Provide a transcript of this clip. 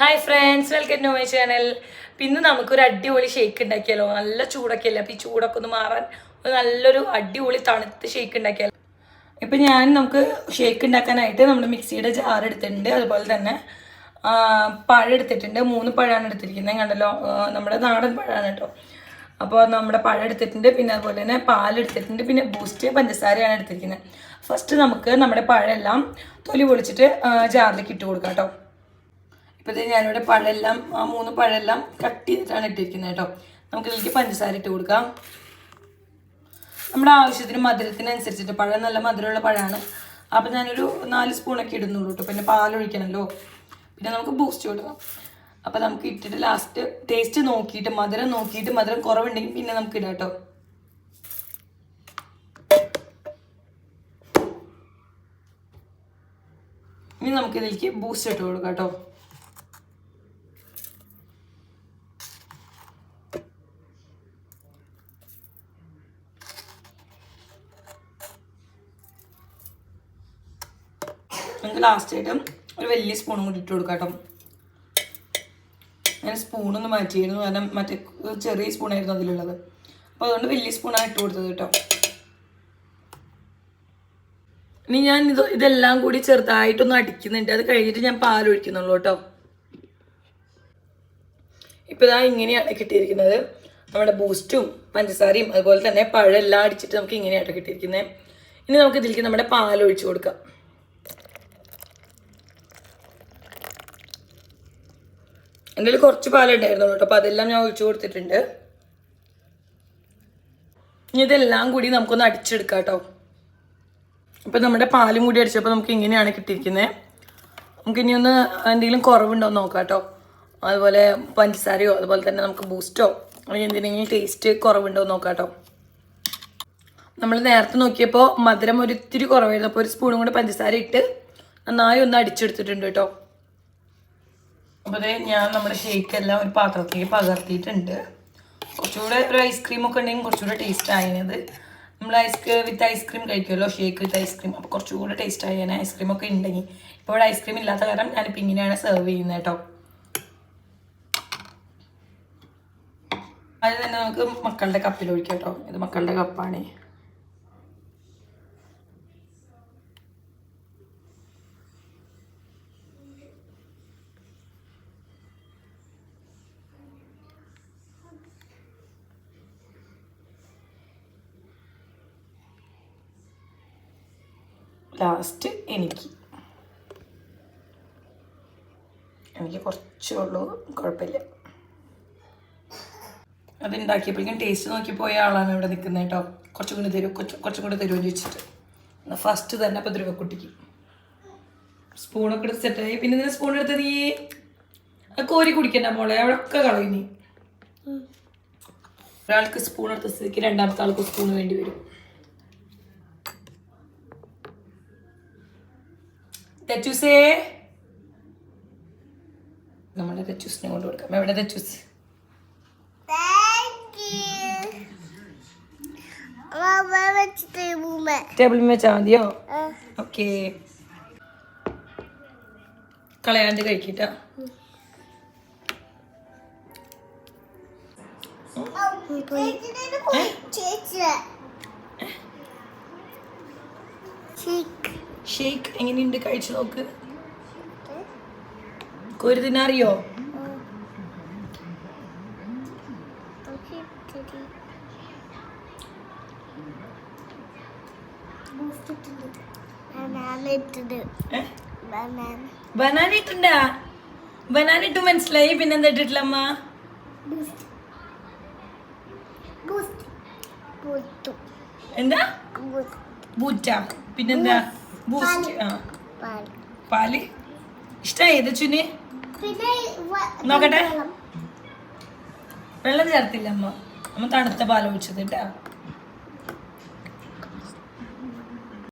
Hi friends welcome to my channel പിന്നെ നമുക്കൊരു അടിപൊളി ഷേക്ക് ഉണ്ടാക്കിയാലോ? നല്ല ചൂടൊക്കെ അല്ലേ? അപ്പോൾ ഈ ചൂടൊക്കെ ഒന്ന് മാറാൻ നല്ലൊരു അടിപൊളി തണുത്ത് ഷേക്ക് ഉണ്ടാക്കിയാലോ? ഇപ്പം ഞാൻ നമുക്ക് ഷേക്ക് ഉണ്ടാക്കാനായിട്ട് നമ്മൾ മിക്സിയുടെ ജാർ എടുത്തിട്ടുണ്ട്. അതുപോലെ തന്നെ പഴം എടുത്തിട്ടുണ്ട്. മൂന്ന് പഴമാണ് എടുത്തിരിക്കുന്നത്. കണ്ടല്ലോ? നമ്മുടെ നാടൻ പഴമാണ് കേട്ടോ. അപ്പോൾ നമ്മുടെ പഴം എടുത്തിട്ടുണ്ട്. പിന്നെ അതുപോലെ തന്നെ പാൽ എടുത്തിട്ടുണ്ട്. പിന്നെ ബൂസ്റ്റ് പഞ്ചസാരയാണ് എടുത്തിരിക്കുന്നത്. ഫസ്റ്റ് നമുക്ക് നമ്മുടെ പഴമെല്ലാം തൊലി പൊളിച്ചിട്ട് ജാറിലേക്ക് ഇട്ട് കൊടുക്കാം കേട്ടോ. ഇപ്പോൾ ഇത് ഞാനിവിടെ പഴമെല്ലാം ആ മൂന്ന് പഴമെല്ലാം കട്ട് ചെയ്തിട്ടാണ് ഇട്ടിരിക്കുന്നത് കേട്ടോ. നമുക്ക് ഇതിലേക്ക് പഞ്ചസാര ഇട്ട് കൊടുക്കാം. നമ്മുടെ ആവശ്യത്തിന് മധുരത്തിനനുസരിച്ചിട്ട് പഴം നല്ല മധുരമുള്ള പഴമാണ്. അപ്പോൾ ഞാനൊരു നാല് സ്പൂണൊക്കെ ഇടുന്നുള്ളൂ കേട്ടോ. പിന്നെ പാലൊഴിക്കണമല്ലോ പിന്നെ നമുക്ക് ബൂസ്റ്റ് കൊടുക്കാം. അപ്പോൾ നമുക്ക് ഇട്ടിട്ട് ലാസ്റ്റ് ടേസ്റ്റ് നോക്കിയിട്ട് മധുരം നോക്കിയിട്ട് മധുരം കുറവുണ്ടെങ്കിൽ പിന്നെ നമുക്ക് ഇടാം കേട്ടോ. ഇനി നമുക്കിതിലേക്ക് ബൂസ്റ്റ് ഇട്ട് കൊടുക്കാം കേട്ടോ. നമുക്ക് ലാസ്റ്റ് ആയിട്ട് ഒരു വലിയ സ്പൂണും കൂടി ഇട്ട് കൊടുക്കാം കേട്ടോ. ഞാൻ സ്പൂണൊന്ന് മാറ്റിയിരുന്നു. കാരണം മറ്റേ ചെറിയ സ്പൂണായിരുന്നു അതിലുള്ളത്. അപ്പോൾ അതുകൊണ്ട് വലിയ സ്പൂണാണ് ഇട്ട് കൊടുത്തത് കേട്ടോ. ഇനി ഞാൻ ഇത് ഇതെല്ലാം കൂടി ചെറുതായിട്ടൊന്ന് അടിക്കുന്നുണ്ട്. അത് കഴിഞ്ഞിട്ട് ഞാൻ പാൽ ഒഴിക്കുന്നുള്ളൂ കേട്ടോ. ഇപ്പം ഇതാ ഇങ്ങനെയാണ് കിട്ടിയിരിക്കുന്നത് നമ്മുടെ ബൂസ്റ്റും പഞ്ചസാരയും അതുപോലെ തന്നെ പഴം എല്ലാം അടിച്ചിട്ട് നമുക്ക് ഇങ്ങനെയാട്ടോ കിട്ടിയിരിക്കുന്നത് ഇനി നമുക്ക് ഇതിലേക്ക് നമ്മുടെ പാൽ ഒഴിച്ചു കൊടുക്കാം. എന്റെ കയ്യിൽ കുറച്ച് പാലുണ്ടായിരുന്നു കേട്ടോ. അപ്പോൾ അതെല്ലാം ഞാൻ ഒഴിച്ചു കൊടുത്തിട്ടുണ്ട്. ഇനി ഇതെല്ലാം കൂടി നമുക്കൊന്ന് അടിച്ചെടുക്കാം കേട്ടോ. അപ്പോൾ നമ്മുടെ പാലും കൂടി അടിച്ചപ്പോൾ നമുക്ക് ഇങ്ങനെയാണ് കിട്ടിയിരിക്കുന്നത് നമുക്ക് ഇനി ഒന്ന് എന്തെങ്കിലും കുറവുണ്ടോ നോക്കാം കേട്ടോ. അതുപോലെ പഞ്ചസാരയോ അതുപോലെ തന്നെ നമുക്ക് ബൂസ്റ്റോ അല്ലെങ്കിൽ എന്തിനെങ്കിലും ടേസ്റ്റ് കുറവുണ്ടോ നോക്കാം കേട്ടോ. നമ്മൾ നേരത്തെ നോക്കിയപ്പോൾ മധുരം ഒരു ഇത്തിരി കുറവായിരുന്നു. അപ്പോൾ ഒരു സ്പൂണും കൂടെ പഞ്ചസാര ഇട്ട് നന്നായി ഒന്ന് അടിച്ചെടുത്തിട്ടുണ്ട് കേട്ടോ. അപ്പോൾ ഞാൻ നമ്മുടെ ഷേക്ക് എല്ലാം ഒരു പാത്രത്തിലേക്ക് പകർത്തിയിട്ടുണ്ട്. കുറച്ചുകൂടെ ഒരു ഐസ്ക്രീം ഒക്കെ ഉണ്ടെങ്കിൽ കുറച്ചുകൂടെ ടേസ്റ്റ് ആയത് നമ്മൾ ഐസ് വിത്ത് ഐസ്ക്രീം കഴിക്കുമല്ലോ ഷേക്ക് വിത്ത് ഐസ്ക്രീം അപ്പോൾ കുറച്ചുകൂടെ ടേസ്റ്റ് ആയേനെ ഐസ്ക്രീം ഒക്കെ ഉണ്ടെങ്കിൽ. ഇപ്പോൾ ഇവിടെ ഐസ്ക്രീം ഇല്ലാത്ത കാരണം ഞാനിപ്പോൾ ഇങ്ങനെയാണ് സെർവ് ചെയ്യുന്നത് കേട്ടോ. അത് തന്നെ നമുക്ക് മക്കളുടെ കപ്പിൽ ഒഴിക്കാം കേട്ടോ. ഇത് മക്കളുടെ കപ്പാണ് ലാസ്റ്റ് എനിക്ക്. എനിക്ക് കുറച്ചേ ഉള്ളൂ. കുഴപ്പമില്ല. അത് ഉണ്ടാക്കിയപ്പോഴേക്കും ടേസ്റ്റ് നോക്കി പോയ ആളാണ് ഇവിടെ നിൽക്കുന്നത് കേട്ടോ. കുറച്ചും കൂടി തരും കുറച്ച് കുറച്ചും കൂടി തരുമെന്ന് ചോദിച്ചിട്ട്. എന്നാൽ ഫസ്റ്റ് തന്നെ അപ്പോൾ ധ്രുവക്കുട്ടിക്ക് സ്പൂണൊക്കെ എടുത്ത് സെറ്റായി പിന്നെ ഇതിന് സ്പൂൺ എടുത്ത് നീ കോരി കുടിക്കണ്ട മോളെ. അവിടെ ഒക്കെ കളയും നീ. ഒരാൾക്ക് സ്പൂൺ എടുത്ത സ്ഥിതിക്ക് രണ്ടാമത്തെ ആൾക്ക് സ്പൂൺ വേണ്ടി വരും. തെച്ചൂസേ നമ്മുടെ തെച്ചൂസിനെ കൊണ്ട് കൊടുക്കാം. എവിടെ തെച്ചൂസ് ടേബിളിൽ വെച്ചാൽ മതിയോ? ഓക്കെ കളയാണ്ട് കഴിക്കട്ട. ഷേക്ക് എങ്ങനെയുണ്ട് കഴിച്ചു നോക്ക്. കോരി ബനാനിട്ടു ബനാന ഇട്ടുണ്ടാ ബനാന ഇട്ട് മനസ്സിലായി പിന്നെന്താ ഇട്ടിട്ടില്ല അമ്മ? എന്താ? ബൂറ്റ. പിന്നെന്താ? ബൂസ്റ്റ്. ആ. പാൽ. ഇഷ്ടായി ചുന്? നോക്കട്ടെ. വെള്ളം ചേർത്തില്ല അമ്മ. അമ്മ തണുത്ത പാൽ ഒഴിച്ചത് കേട്ടാ.